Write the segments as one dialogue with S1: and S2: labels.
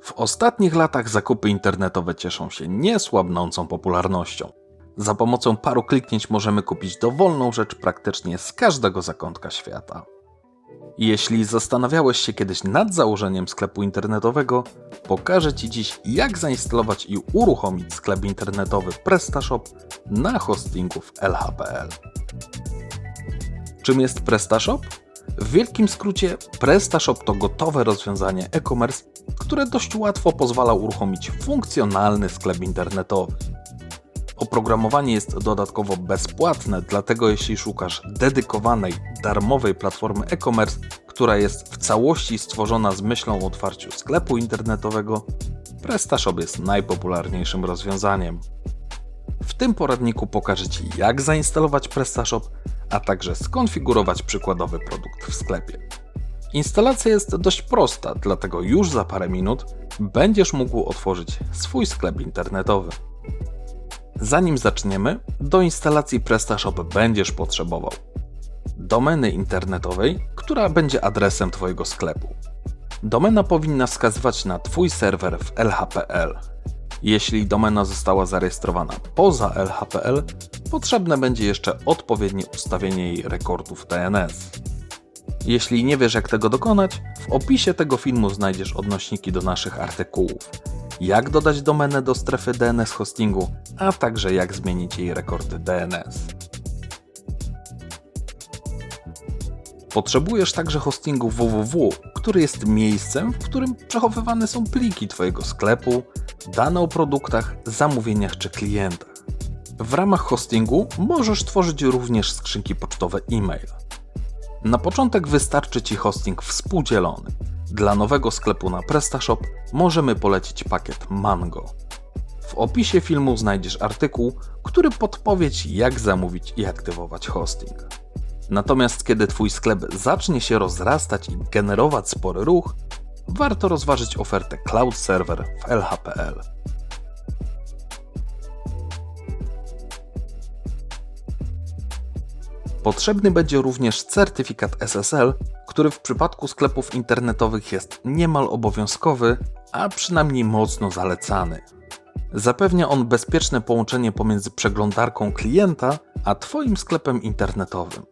S1: W ostatnich latach zakupy internetowe cieszą się niesłabnącą popularnością. Za pomocą paru kliknięć możemy kupić dowolną rzecz praktycznie z każdego zakątka świata. Jeśli zastanawiałeś się kiedyś nad założeniem sklepu internetowego, pokażę Ci dziś, jak zainstalować i uruchomić sklep internetowy PrestaShop na hostingu w LHPL. Czym jest PrestaShop? W wielkim skrócie, PrestaShop to gotowe rozwiązanie e-commerce, które dość łatwo pozwala uruchomić funkcjonalny sklep internetowy. Oprogramowanie jest dodatkowo bezpłatne, dlatego jeśli szukasz dedykowanej, darmowej platformy e-commerce, która jest w całości stworzona z myślą o otwarciu sklepu internetowego, PrestaShop jest najpopularniejszym rozwiązaniem. W tym poradniku pokażę Ci, jak zainstalować PrestaShop, a także skonfigurować przykładowy produkt w sklepie. Instalacja jest dość prosta, dlatego już za parę minut będziesz mógł otworzyć swój sklep internetowy. Zanim zaczniemy, do instalacji PrestaShop będziesz potrzebował domeny internetowej, która będzie adresem Twojego sklepu. Domena powinna wskazywać na Twój serwer w LHPL. Jeśli domena została zarejestrowana poza LHPL, potrzebne będzie jeszcze odpowiednie ustawienie jej rekordów DNS. Jeśli nie wiesz jak tego dokonać, w opisie tego filmu znajdziesz odnośniki do naszych artykułów. Jak dodać domenę do strefy DNS hostingu, a także jak zmienić jej rekordy DNS. Potrzebujesz także hostingu www, który jest miejscem, w którym przechowywane są pliki Twojego sklepu, dane o produktach, zamówieniach czy klientach. W ramach hostingu możesz tworzyć również skrzynki pocztowe e-mail. Na początek wystarczy Ci hosting współdzielony. Dla nowego sklepu na PrestaShop możemy polecić pakiet Mango. W opisie filmu znajdziesz artykuł, który podpowie Ci jak zamówić i aktywować hosting. Natomiast kiedy Twój sklep zacznie się rozrastać i generować spory ruch, warto rozważyć ofertę Cloud Server w LHPL. Potrzebny będzie również certyfikat SSL, który w przypadku sklepów internetowych jest niemal obowiązkowy, a przynajmniej mocno zalecany. Zapewnia on bezpieczne połączenie pomiędzy przeglądarką klienta a Twoim sklepem internetowym.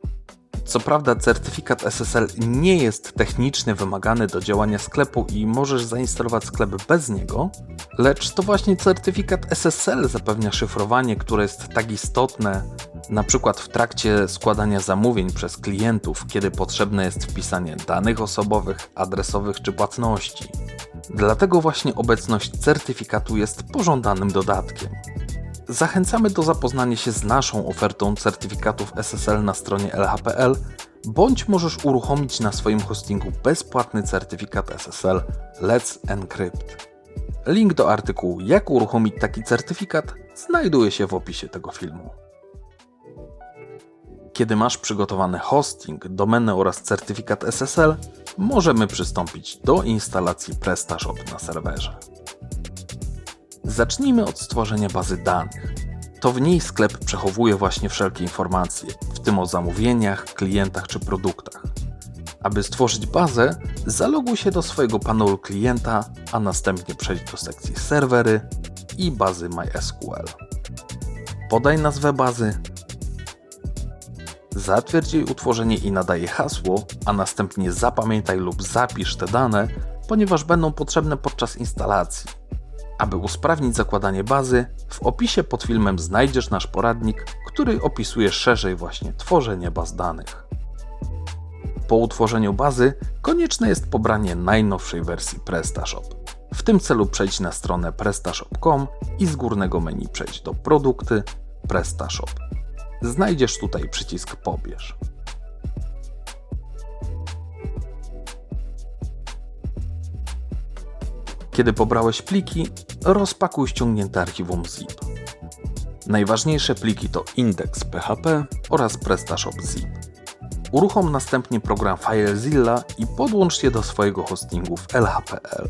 S1: Co prawda, certyfikat SSL nie jest technicznie wymagany do działania sklepu i możesz zainstalować sklep bez niego, lecz to właśnie certyfikat SSL zapewnia szyfrowanie, które jest tak istotne, na przykład w trakcie składania zamówień przez klientów, kiedy potrzebne jest wpisanie danych osobowych, adresowych czy płatności. Dlatego właśnie obecność certyfikatu jest pożądanym dodatkiem. Zachęcamy do zapoznania się z naszą ofertą certyfikatów SSL na stronie LHPL, bądź możesz uruchomić na swoim hostingu bezpłatny certyfikat SSL Let's Encrypt. Link do artykułu Jak uruchomić taki certyfikat znajduje się w opisie tego filmu. Kiedy masz przygotowany hosting, domenę oraz certyfikat SSL, możemy przystąpić do instalacji PrestaShop na serwerze. Zacznijmy od stworzenia bazy danych. To w niej sklep przechowuje właśnie wszelkie informacje, w tym o zamówieniach, klientach czy produktach. Aby stworzyć bazę, zaloguj się do swojego panelu klienta, a następnie przejdź do sekcji serwery i bazy MySQL. Podaj nazwę bazy, zatwierdź jej utworzenie i nadaj hasło, a następnie zapamiętaj lub zapisz te dane, ponieważ będą potrzebne podczas instalacji. Aby usprawnić zakładanie bazy, w opisie pod filmem znajdziesz nasz poradnik, który opisuje szerzej właśnie tworzenie baz danych. Po utworzeniu bazy konieczne jest pobranie najnowszej wersji PrestaShop. W tym celu przejdź na stronę prestashop.com i z górnego menu przejdź do Produkty PrestaShop. Znajdziesz tutaj przycisk Pobierz. Kiedy pobrałeś pliki, rozpakuj ściągnięte archiwum zip. Najważniejsze pliki to index.php oraz PrestaShop zip. Uruchom następnie program FileZilla i podłącz je do swojego hostingu w LHPL.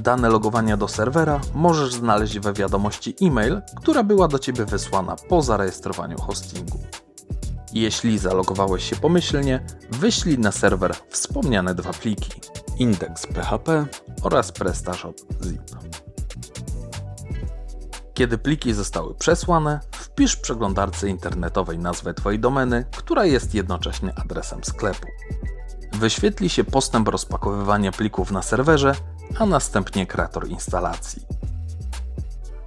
S1: Dane logowania do serwera możesz znaleźć we wiadomości e-mail, która była do Ciebie wysłana po zarejestrowaniu hostingu. Jeśli zalogowałeś się pomyślnie, wyślij na serwer wspomniane dwa pliki index.php oraz PrestaShop zip. Kiedy pliki zostały przesłane, wpisz w przeglądarce internetowej nazwę Twojej domeny, która jest jednocześnie adresem sklepu. Wyświetli się postęp rozpakowywania plików na serwerze, a następnie kreator instalacji.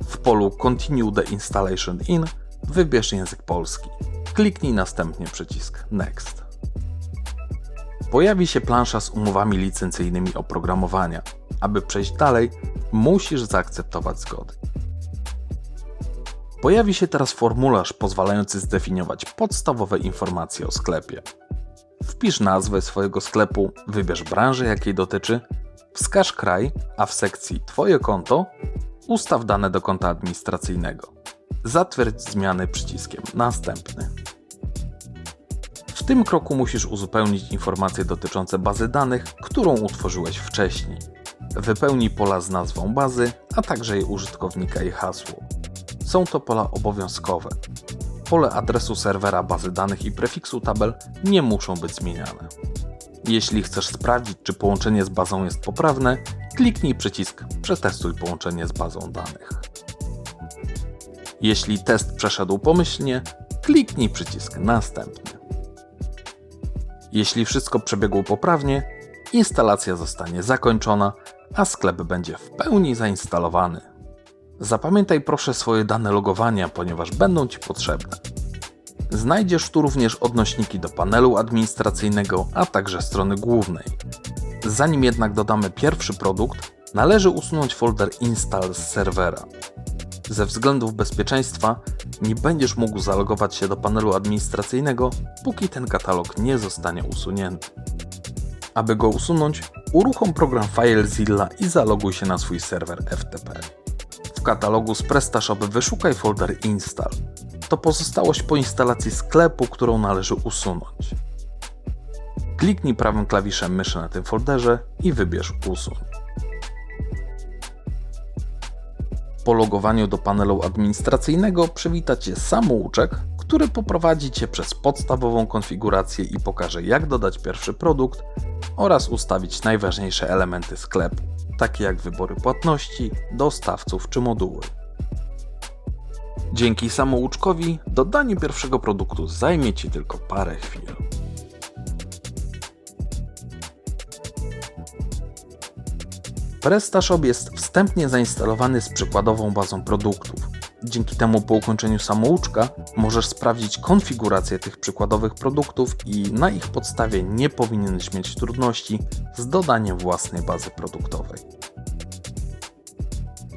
S1: W polu Continue the Installation in wybierz język polski. Kliknij następnie przycisk Next. Pojawi się plansza z umowami licencyjnymi oprogramowania. Aby przejść dalej, musisz zaakceptować zgody. Pojawi się teraz formularz pozwalający zdefiniować podstawowe informacje o sklepie. Wpisz nazwę swojego sklepu, wybierz branżę, jakiej dotyczy, wskaż kraj, a w sekcji Twoje konto ustaw dane do konta administracyjnego. Zatwierdź zmiany przyciskiem Następny. W tym kroku musisz uzupełnić informacje dotyczące bazy danych, którą utworzyłeś wcześniej. Wypełnij pola z nazwą bazy, a także jej użytkownika i hasło. Są to pola obowiązkowe. Pole adresu serwera bazy danych i prefiksu tabel nie muszą być zmieniane. Jeśli chcesz sprawdzić, czy połączenie z bazą jest poprawne, kliknij przycisk Przetestuj połączenie z bazą danych. Jeśli test przeszedł pomyślnie, kliknij przycisk Następny. Jeśli wszystko przebiegło poprawnie, instalacja zostanie zakończona, a sklep będzie w pełni zainstalowany. Zapamiętaj proszę swoje dane logowania, ponieważ będą Ci potrzebne. Znajdziesz tu również odnośniki do panelu administracyjnego, a także strony głównej. Zanim jednak dodamy pierwszy produkt, należy usunąć folder install z serwera. Ze względów bezpieczeństwa nie będziesz mógł zalogować się do panelu administracyjnego, póki ten katalog nie zostanie usunięty. Aby go usunąć, uruchom program FileZilla i zaloguj się na swój serwer FTP. W katalogu z PrestaShop wyszukaj folder install. To pozostałość po instalacji sklepu, którą należy usunąć. Kliknij prawym klawiszem myszy na tym folderze i wybierz usuń. Po logowaniu do panelu administracyjnego przywita Cię samouczek, który poprowadzi Cię przez podstawową konfigurację i pokaże jak dodać pierwszy produkt oraz ustawić najważniejsze elementy sklepu, takie jak wybory płatności, dostawców czy moduły. Dzięki samouczkowi dodanie pierwszego produktu zajmie Ci tylko parę chwil. PrestaShop jest wstępnie zainstalowany z przykładową bazą produktów. Dzięki temu po ukończeniu samouczka możesz sprawdzić konfigurację tych przykładowych produktów i na ich podstawie nie powinieneś mieć trudności z dodaniem własnej bazy produktowej.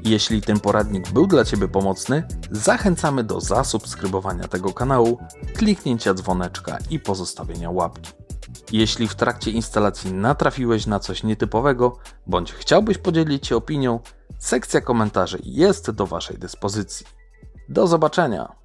S1: Jeśli ten poradnik był dla Ciebie pomocny, zachęcamy do zasubskrybowania tego kanału, kliknięcia dzwoneczka i pozostawienia łapki. Jeśli w trakcie instalacji natrafiłeś na coś nietypowego, bądź chciałbyś podzielić się opinią, sekcja komentarzy jest do Waszej dyspozycji. Do zobaczenia!